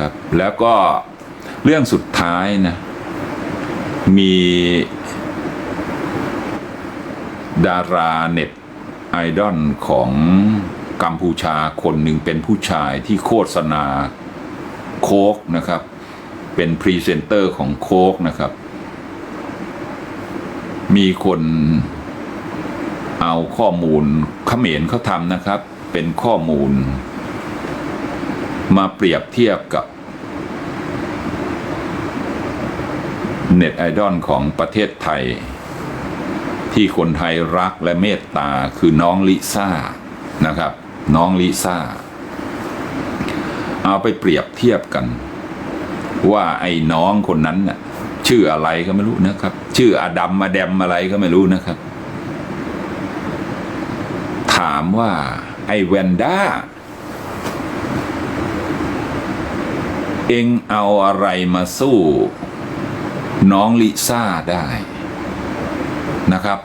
นะครับ แล้วก็เรื่องสุดท้ายนะ มีดาราเน็ตไอดอลของกัมพูชาคนหนึ่งเป็นผู้ชายที่โฆษณาโค้กนะครับ เป็นพรีเซนเตอร์ของโค้กนะครับ มีคนเอาข้อมูลเขมรเขาทำนะครับ เป็นข้อมูล มาเปรียบเทียบกับเน็ตไอดอลของประเทศไทย ที่คนไทยรักและเมตตาคือน้องลิซ่านะครับ น้องลิซ่า เอาไปเปรียบเทียบกัน ว่าไอ้น้องคนนั้นน่ะชื่ออะไรก็ไม่รู้นะครับ ชื่ออดัมมาแดมอะไรก็ไม่รู้นะครับ ถามว่าไอ้แวนด้า เองเอาอะไรมาสู้ น้องลิซ่าได้นะครับ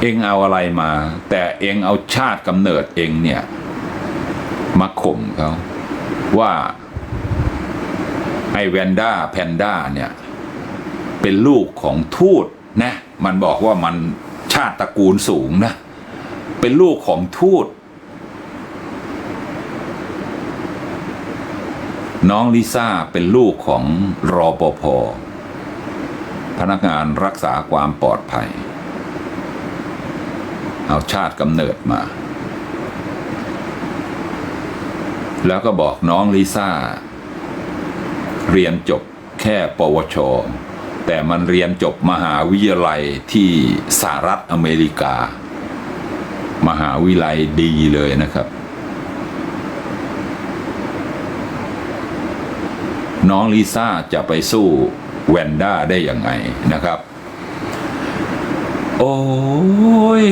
เองเอาอะไรมา แต่เองเอาชาติกำเนิดเองเนี่ย มาข่มเขาว่าไอแวนด้าแพนด้าเนี่ย เป็นลูกของทูตนะ มันบอกว่ามันชาติตระกูลสูงนะ เป็นลูกของทูต น้องลิซ่าเป็นลูกของรอปภพนักงานรักษาความปลอดภัย เอาชาติกำเนิดมา แล้วก็บอกน้องลิซ่า เรียนจบแค่ปวช แต่มันเรียนจบมหาวิทยาลัยที่สหรัฐอเมริกา มหาวิทยาลัยดีเลยนะครับ น้องลิซ่าจะไปสู้แวนด้าได้ยังไงนะครับ โอ้ย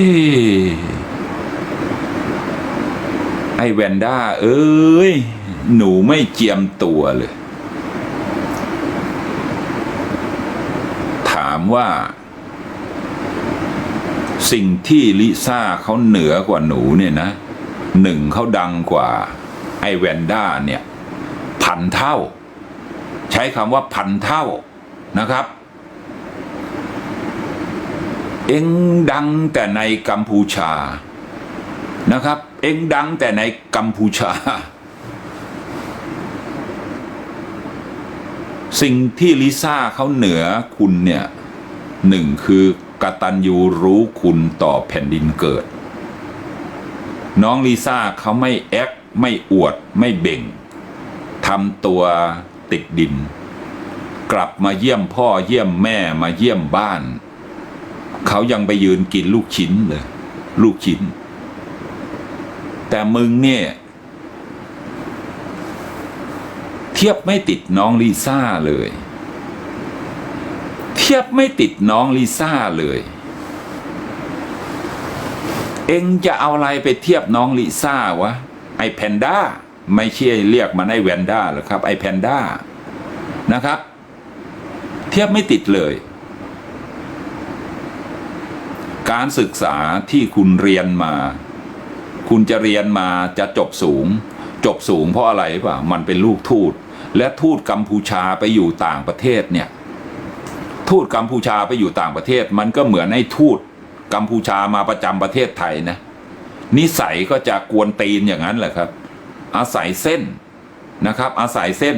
ไอแวนด้าเอ้ย หนูไม่เจียมตัวเลย ถามว่า สิ่งที่ลิซ่าเขาเหนือกว่าหนูเนี่ยนะหนึ่งเขาดังกว่า ไอแวนด้าเนี่ย พันเท่า ช้คำว่าพันเท่านะครับ เอ็งดังแต่ในกัมพูชานะครับ เอ็งดังแต่ในกัมพูชา สิ่งที่ลิซ่าเขาเหนือคุณเนี่ยหนึ่งคือกตัญญูรู้คุณต่อแผ่นดินเกิด น้องลิซ่าเขาไม่แอคไม่อวดไม่เบ่งทำตัว ติดดิน กลับมาเยี่ยมพ่อเยี่ยมแม่มาเยี่ยมบ้าน เขายังไปยืนกินลูกชิ้นเลย ลูกชิ้น แต่มึงเนี่ย เทียบไม่ติดน้องลิซ่าเลย เทียบไม่ติดน้องลิซ่าเลย เอ็งจะเอาอะไรไปเทียบน้องลิซ่าวะ ไอแพนด้า ไม่ใช่เรียกมันไอแวนด้าหรอกครับไอแพนด้านะครับ เทียบไม่ติดเลย การศึกษาที่คุณเรียนมา คุณจะเรียนมาจะจบสูง จบสูงเพราะอะไรป่ะมันเป็นลูกทูตและทูตกัมพูชาไปอยู่ต่างประเทศเนี่ย ทูตกัมพูชาไปอยู่ต่างประเทศ มันก็เหมือนไอ้ทูตกัมพูชามาประจำประเทศไทยนะ นิสัยก็จะกวนตีนอย่างนั้นแหละครับ อาศัยเส้นนะครับ อาศัยเส้น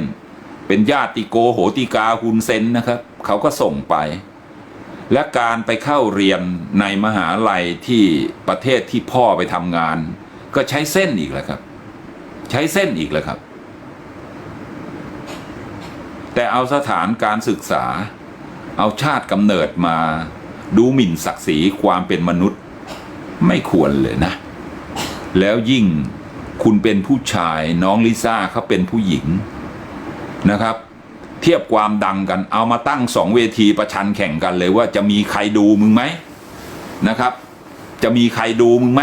เป็นญาติโกโหติกาฮุนเซนนะครับเขาก็ส่งไป และการไปเข้าเรียนในมหาลัยที่ประเทศที่พ่อไปทำงาน ก็ใช้เส้นอีกแล้วครับ ใช้เส้นอีกแล้วครับ แต่เอาสถานการศึกษา เอาชาติกำเนิดมาดูหมิ่นศักดิ์ศรีความเป็นมนุษย์ไม่ควรเลยนะ แล้วยิ่ง คุณเป็นผู้ชายน้องลิซ่าเขาเป็นผู้หญิงนะครับ เทียบความดังกัน เอามาตั้งสองเวทีประชันแข่งกันเลยว่าจะมีใครดูมึงไหมนะครับ จะมีใครดูมึงไหม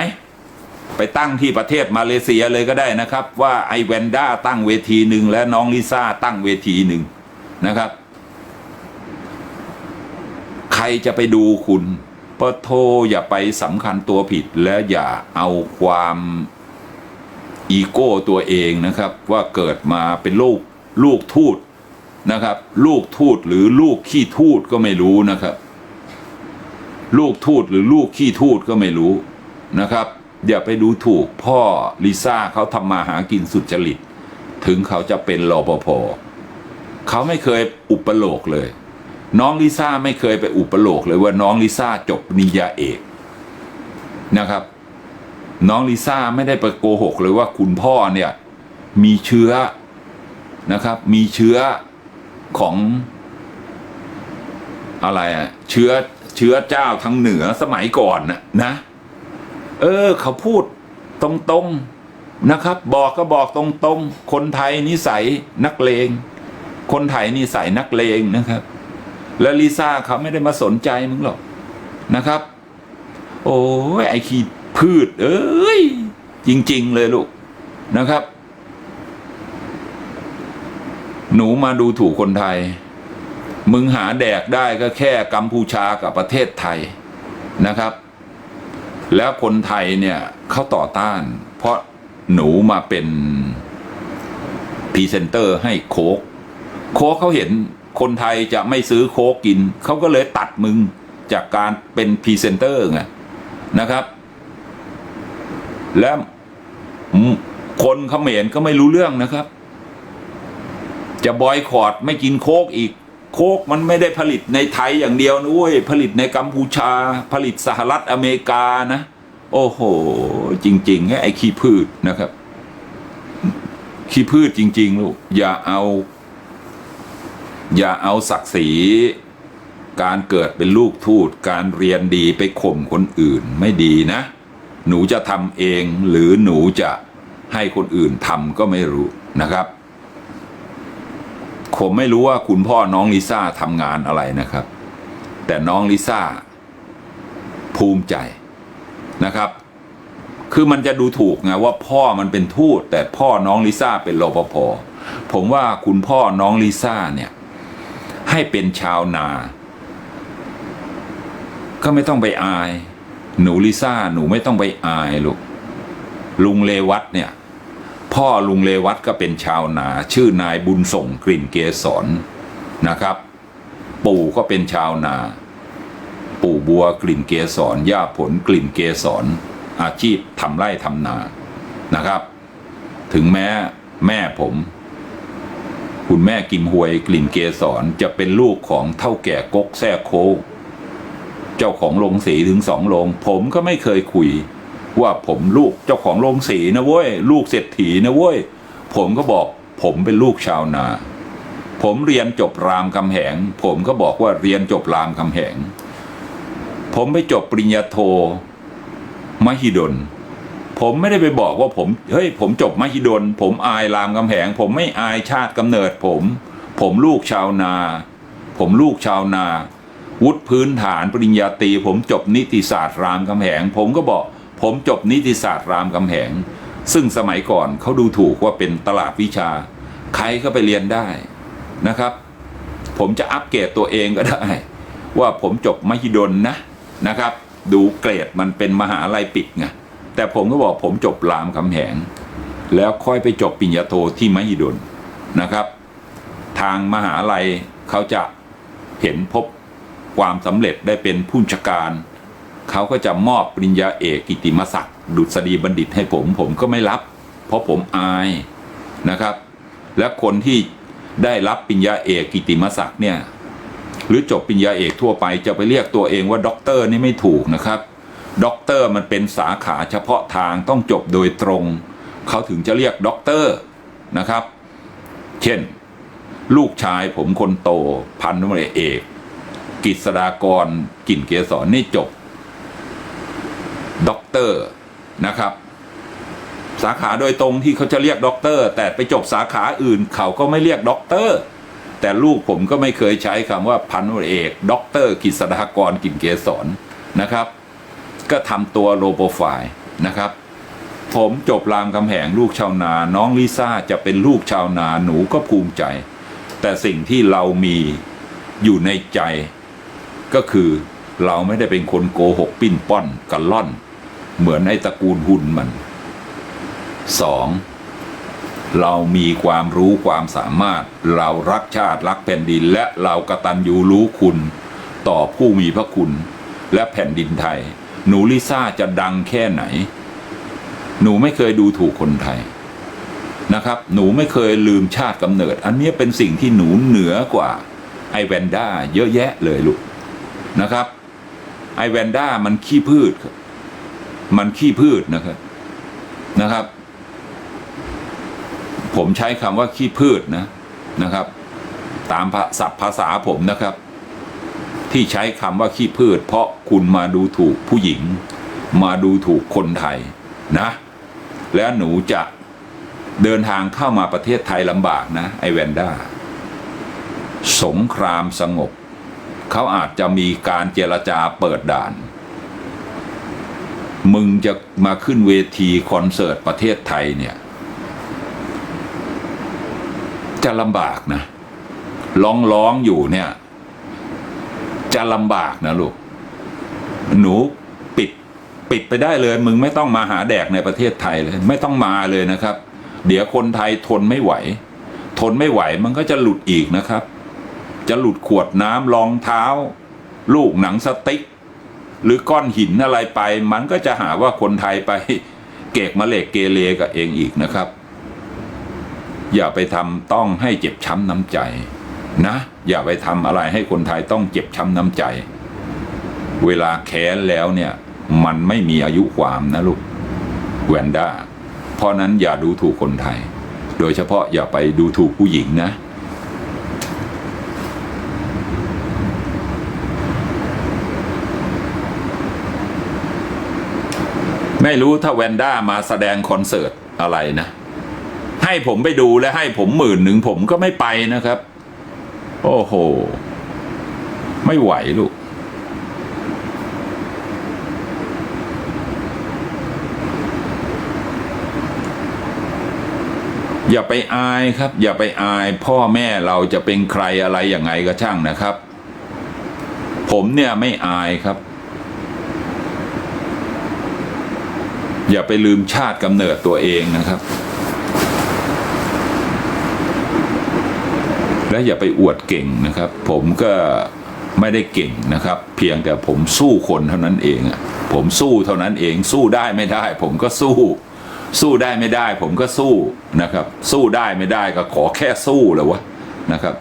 ไปตั้งที่ประเทศมาเลเซียเลยก็ได้นะครับ ว่าไอแวนด้าตั้งเวทีหนึ่งและน้องลิซ่าตั้งเวทีหนึ่งนะครับ ใครจะไปดูคุณปะโทอย่าไปสำคัญตัวผิดและอย่าเอาความ อีโก้ตัวเองนะครับว่าเกิดมาเป็นลูกลูกทูตนะครับ ลูกทูตหรือลูกขี้ทูตก็ไม่รู้นะครับ ลูกทูตหรือลูกขี้ทูตก็ไม่รู้นะครับอย่าไปดูถูกพ่อลิซ่าเขาทำมาหากินสุจริต ถึงเขาจะเป็นรปภเขาไม่เคยอุปโลกเลย น้องลิซ่าไม่เคยไปอุปโลกเลยว่าน้องลิซ่าจบปริญญาเอกนะครับ น้องลิซ่าไม่ได้ไปโกหกเลยว่าคุณพ่อเนี่ย มีเชื้อนะครับ มีเชื้อของอะไรอะเชื้อเชื้อเจ้าทั้งเหนือสมัยก่อนนะนะ เออ เขาพูดตรงๆนะครับ บอกก็บอกตรงๆ คนไทยนิสัยนักเลง คนไทยนิสัยนักเลงนะครับ และลิซ่าเขาไม่ได้มาสนใจมึงหรอกนะครับ โอ้ยไอขี้ พืช เอ้ย จริง ๆ เลยลูกนะครับ หนูมาดูถูกคนไทย มึงหาแดกได้ก็แค่กัมพูชากับประเทศไทยนะครับ แล้วคนไทยเนี่ยเขาต่อต้าน เพราะหนูมาเป็นพรีเซนเตอร์ให้โคกโคกเขาเห็นคนไทยจะไม่ซื้อโคกกิน เขาก็เลยตัดมึงจากการเป็นพรีเซนเตอร์ไงนะครับ แล้วคนเขมรก็ไม่รู้เรื่องนะครับ จะบอยคอรดไม่กินโคกอีก โคกมันไม่ได้ผลิตในไทยอย่างเดียวนะเว้ยผลิตในกัมพูชา ผลิตสหรัฐอเมริกานะ โอ้โห จริงๆไอ้ขี้พืชนะครับ ขี้พืชจริง ๆ ลูก อย่าเอา อย่าเอาศักดิ์ศรีการเกิดเป็นลูกทูตการเรียนดีไปข่มคนอื่นไม่ดีนะ หนูจะทำเองหรือหนูจะให้คนอื่นทำก็ไม่รู้นะครับผมไม่รู้ว่าคุณพ่อน้องลิซ่าทำงานอะไรนะครับ แต่น้องลิซ่าภูมิใจนะครับ คือมันจะดูถูกไงว่าพ่อมันเป็นทูตแต่พ่อน้องลิซ่าเป็นรปภผมว่าคุณพ่อน้องลิซ่าเนี่ย ให้เป็นชาวนา ก็ไม่ต้องไปอาย หนูลิซ่าหนูไม่ต้องไปอายลูกลุงเลวัตเนี่ย พ่อลุงเลวัตก็เป็นชาวนา ชื่อนายบุญส่งกลิ่นเกสรนะครับ ปู่ก็เป็นชาวนา ปู่บัวกลิ่นเกสรย่าผลกลิ่นเกสรอาชีพทำไร่ทำนานะครับ ถึงแม้แม่ผม คุณแม่กิมหวยกลิ่นเกสรจะเป็นลูกของเท่าแก่กกแซ่โค เจ้าของโรงสีถึงสองโรงผมก็ไม่เคยคุย ว่าผมลูกเจ้าของโรงสีนะเว้ยลูกเศรษฐีนะเว้ยผมก็บอกผมเป็นลูกชาวนา ผมเรียนจบรามคำแหง ผมก็บอกว่าเรียนจบรามคำแหง ผมไปจบปริญญาโทมหิดล ผมไม่ได้ไปบอกว่าผมเฮ้ยผมจบมหิดล ผมอายรามคำแหง ผมไม่อายชาติกำเนิดผม ผมลูกชาวนา ผมลูกชาวนา วุฒิพื้นฐานปริญญาตรีผมจบนิติศาสตร์รามคำแหง ผมก็บอกผมจบนิติศาสตร์รามคำแหง ซึ่งสมัยก่อนเขาดูถูกว่าเป็นตลาดวิชา ใครก็ไปเรียนได้นะครับ ผมจะอัปเกรดตัวเองก็ได้ ว่าผมจบมหิดลนะนะครับ ดูเกรดมันเป็นมหาลัยปิดไงแต่ผมก็บอกผมจบรามคำแหง แล้วค่อยไปจบปริญญาโทที่มหิดลนะครับ ทางมหาลัยเขาจะเห็นพบ ความสำเร็จได้เป็นผู้จัดการเขาก็จะมอบปริญญาเอกกิติมศักดิ์ดุษฎีบัณฑิตให้ผมผมก็ไม่รับ เพราะผมอายนะครับ และคนที่ได้รับปริญญาเอกกิติมศักดิ์เนี่ยหรือจบปริญญาเอกทั่วไปจะไปเรียกตัวเองว่าด็อกเตอร์นี่ไม่ถูกนะครับด็อกเตอร์มันเป็นสาขาเฉพาะทางต้องจบโดยตรง เขาถึงจะเรียกด็อกเตอร์นะครับ เช่น ลูกชายผมคนโตพันธุ์เอก กิษดากรกลิ่นเกสรนี่จบด็อกเตอร์นะครับ สาขาโดยตรงที่เขาจะเรียกด็อกเตอร์ แต่ไปจบสาขาอื่นเขาก็ไม่เรียกด็อกเตอร์ แต่ลูกผมก็ไม่เคยใช้คำว่าพันวเอกด็อกเตอร์กิษดากรกลิ่นเกสรนะครับ ก็ทำตัวโลโปรไฟล์นะครับผมจบรามคำแหงลูกชาวนา น้องลิซ่าจะเป็นลูกชาวนาหนูก็ภูมิใจ แต่สิ่งที่เรามีอยู่ในใจ ก็คือเราไม่ได้เป็นคนโกหกปิ้นป้อนกันล่อน เหมือนไอ้ตระกูลหุ่นมันสองเรามีความรู้ความสามารถ เรารักชาติรักแผ่นดิน และเรากระตัญญูรู้คุณ ต่อผู้มีพระคุณ และแผ่นดินไทย หนูลิซ่าจะดังแค่ไหน หนูไม่เคยดูถูกคนไทยนะครับ หนูไม่เคยลืมชาติกำเนิด อันนี้เป็นสิ่งที่หนูเหนือกว่าไอแวนด้าเยอะแยะเลยลูก นะครับไอแวนด้ามันขี้พืชครับมันขี้พืชนะครับนะครับ ผมใช้คำว่าขี้พืชนะนะครับ ตามศัพท์ภาษาผมนะครับ ที่ใช้คำว่าขี้พืช เพราะคุณมาดูถูกผู้หญิง มาดูถูกคนไทยนะ แล้วหนูจะเดินทางเข้ามาประเทศไทยลำบากนะ ไอแวนด้า สงครามสงบ เขาอาจจะมีการเจรจาเปิดด่าน มึงจะมาขึ้นเวทีคอนเสิร์ตประเทศไทยเนี่ย จะลำบากนะร้องร้องอยู่เนี่ย จะลำบากนะลูก หนูปิดปิดไปได้เลย มึงไม่ต้องมาหาแดกในประเทศไทยเลย ไม่ต้องมาเลยนะครับ เดี๋ยวคนไทยทนไม่ไหว ทนไม่ไหวมันก็จะหลุดอีกนะครับ จะหลุดขวดน้ำรองเท้า ลูกหนังสติ๊ก หรือก้อนหินอะไรไป มันก็จะหาว่าคนไทยไปเกกมะเหล็กเกเรกับเองอีกนะครับ อย่าไปทำต้องให้เจ็บช้ำน้ำใจนะ อย่าไปทำอะไรให้คนไทยต้องเจ็บช้ำน้ำใจ เวลาแค้นแล้วเนี่ย มันไม่มีอายุความนะลูกแวนด้าเพราะนั้นอย่าดูถูกคนไทย โดยเฉพาะอย่าไปดูถูกผู้หญิงนะ ไม่รู้ถ้าแวนด้ามาแสดงคอนเสิร์ตอะไรนะ ให้ผมไปดูและให้ผมหมื่นหนึ่งผมก็ไม่ไปนะครับ โอ้โห ไม่ไหวลูกอย่าไปอายครับ อย่าไปอายพ่อแม่เราจะเป็นใครอะไรอยังไงก็ช่างนะครับ ผมเนี่ยไม่อายครับ อย่าไปลืมชาติกำเนิดตัวเองนะครับ และอย่าไปอวดเก่งนะครับ ผมก็ไม่ได้เก่งนะครับ เพียงแต่ผมสู้คนเท่านั้นเองผมสู้เท่านั้นเองสู้ได้ไม่ได้ ผมก็สู้ สู้ได้ไม่ได้ ผมก็สู้นะครับ สู้ได้ไม่ได้ก็ขอแค่สู้แหล้ววะนะครับ